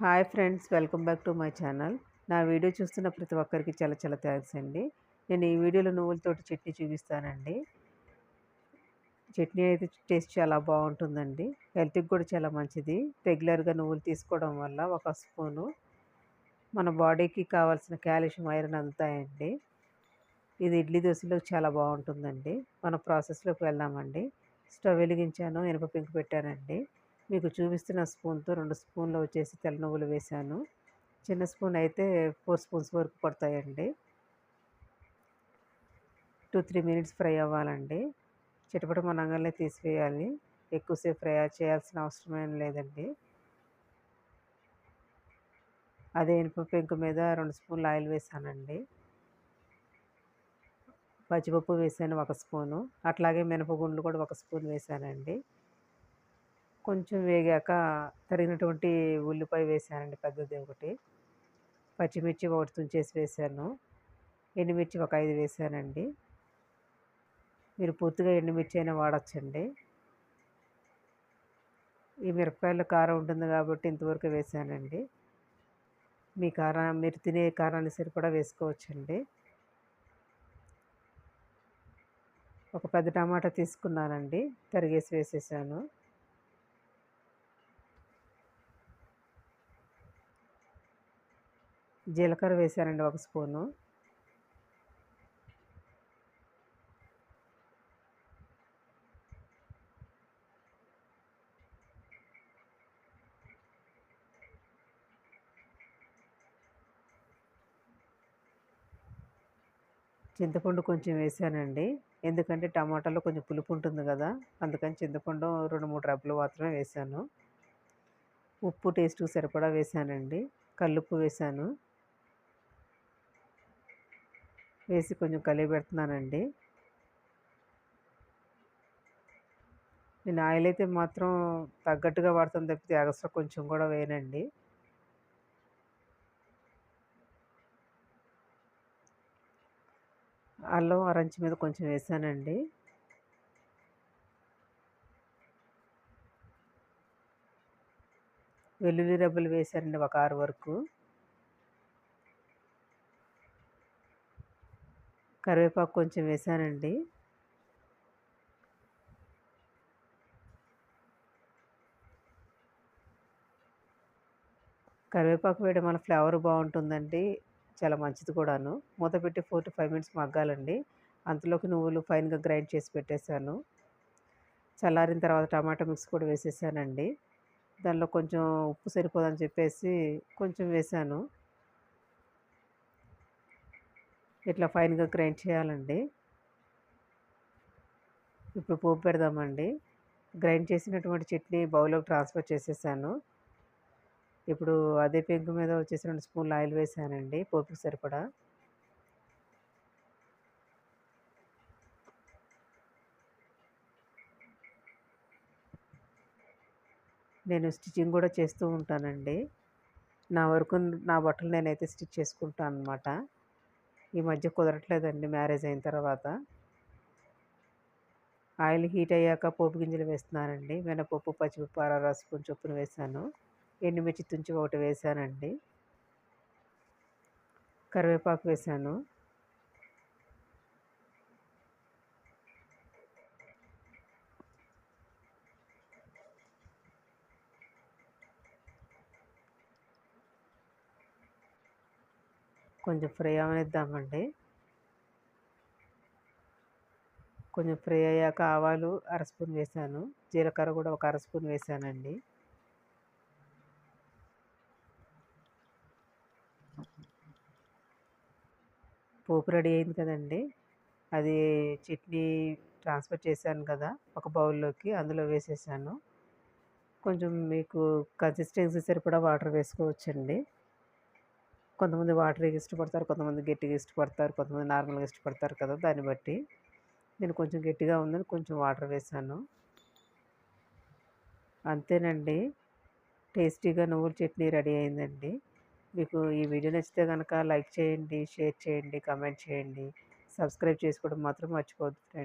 Hi friends welcome back to my channel. నా video చూస్తున్న ప్రతి ఒక్కరికి చాలా చాలా థ్యాంక్స్ అండి. నేను ఈ వీడియోలో నువ్వులతోటి చట్నీ చూపిస్తానండి. చట్నీ అయితే టేస్ట్ చాలా బాగుంటుందండి. హెల్త్కి కూడా చాలా మంచిది. రెగ్యులర్గా నువ్వులు తీసుకోవడం వల్ల ఒక స్పూను. మన బాడీకి కావాల్సిన కాల్షియం ఐరన్ అందుతాయండి ఇది ఇడ్లీ దోశలో చాలా బాగుంటుందండి. మన ప్రాసెస్లోకి వెళ్దామండి. స్టవ్ వెలిగించాను ఎనప పెంకు పెట్టానండి. మీకు చూపిస్తున్న స్పూన్తో రెండు స్పూన్లు వచ్చేసి తెల్ల నువ్వులు వేశాను. చిన్న స్పూన్ అయితే ఫోర్ స్పూన్స్ వరకు పడతాయండి. టూ త్రీ మినిట్స్ ఫ్రై అవ్వాలండి. చిటపట మనంగానే తీసివేయాలి. ఎక్కువసేపు ఫ్రై చేయాల్సిన అవసరం ఏం లేదండి. అదే ఇనుప పెంకు మీద రెండు స్పూన్లు ఆయిల్ వేసానండి పచ్చిపప్పు వేసాను ఒక స్పూను. అట్లాగే మినపగుండ్లు కూడా ఒక స్పూన్ వేసానండి కొంచెం వేగాక తరిగినటువంటి ఉల్లిపాయ వేసానండి పెద్దది ఒకటి. పచ్చిమిర్చి ఒకటి తుంచేసి వేసాను. ఎండుమిర్చి ఒక ఐదు వేసానండి. మీరు పూర్తిగా ఎండుమిర్చి అయినా వాడచ్చండి. ఈ మిరపకాయల కారం ఉంటుంది కాబట్టి ఇంతవరకు వేసానండి. మీ కారం మీరు తినే కారాన్ని సరిపడా వేసుకోవచ్చండి. ఒక పెద్ద టమాటా తీసుకున్నానండి తరిగేసి వేసేసాను. జీలకర్ర వేసానండి ఒక స్పూను. చింతపండు కొంచెం వేసానండి. ఎందుకంటే టమాటాలో కొంచెం పులుపు ఉంటుంది కదా అందుకని చింతపండు రెండు మూడు రబ్బలు మాత్రమే వేసాను. ఉప్పు టేస్ట్ సరిపడా వేసానండి. కల్లుప్పు వేసాను. వేసి కొంచెం కలిగి పెడుతున్నానండి. నేను ఆయిల్ అయితే మాత్రం తగ్గట్టుగా వాడుతాను తప్పితే ఎగస్ట్రా కొంచెం కూడా వేయనండి. అల్లం అరంచి మీద కొంచెం వేసానండి. వెల్లుల్లి రబ్బులు వేసానండి ఒక ఆరు వరకు. కరివేపాకు కొంచెం వేసానండి. కరివేపాకు వేయడం వల్ల ఫ్లేవర్ బాగుంటుందండి. చాలా మంచిది కూడాను. మూత పెట్టి ఫోర్ టు ఫైవ్ మినిట్స్ మగ్గాలండి. అంతలోకి నువ్వులు ఫైన్గా గ్రైండ్ చేసి పెట్టేశాను. చల్లారిన తర్వాత టమాటా మిక్స్ కూడా వేసేసానండి. దానిలో కొంచెం ఉప్పు సరిపోదని చెప్పేసి కొంచెం వేసాను. ఇట్లా ఫైన్గా గ్రైండ్ చేయాలండి. ఇప్పుడు పోపు పెడదామండి. గ్రైండ్ చేసినటువంటి చట్నీ బౌల్లోకి ట్రాన్స్ఫర్ చేసేసాను. ఇప్పుడు అదే పెంకు మీద వచ్చేసి రెండు స్పూన్లు ఆయిల్ వేసానండి పోపుకి సరిపడా. నేను స్టిచ్చింగ్ కూడా చేస్తూ ఉంటానండి. నా వరకు నా బట్టలు నేనైతే స్టిచ్ చేసుకుంటాను అనమాట ఈ మధ్య కుదరట్లేదండి మ్యారేజ్ అయిన తర్వాత. ఆయిల్ హీట్ అయ్యాక పోపు గింజలు వేస్తున్నానండి. మినపప్పు పచ్చిపప్పు అర స్పూన్ చొప్పున వేసాను. ఎండుమిర్చి తుంచి ఒకటి వేసానండి. కరివేపాకు వేసాను. కొంచెం ఫ్రై అవనిద్దామండి. కొంచెం ఫ్రై అయ్యాక ఆవాలు అర స్పూన్ వేసాను. జీలకర్ర కూడా ఒక అర స్పూన్ వేసానండి. పోపు రెడీ అయింది కదండి. అది చట్నీ ట్రాన్స్ఫర్ చేశాను కదా ఒక బౌల్లోకి అందులో వేసేసాను. కొంచెం మీకు కన్సిస్టెన్సీ సరిపడా వాటర్ వేసుకోవచ్చండి. కొంతమంది వాటర్గా ఇష్టపడతారు కొంతమంది గట్టిగా ఇష్టపడతారు కొంతమంది నార్మల్గా ఇష్టపడతారు కదా దాన్ని బట్టి. నేను కొంచెం గట్టిగా ఉందని కొంచెం వాటర్ వేసాను. అంతేనండి. టేస్టీగా నువ్వుల చట్నీ రెడీ అయిందండి. మీకు ఈ వీడియో నచ్చితే కనుక లైక్ చేయండి షేర్ చేయండి కమెంట్ చేయండి. సబ్స్క్రైబ్ చేసుకోవడం మాత్రం మర్చిపోవద్దు ఫ్రెండ్స్.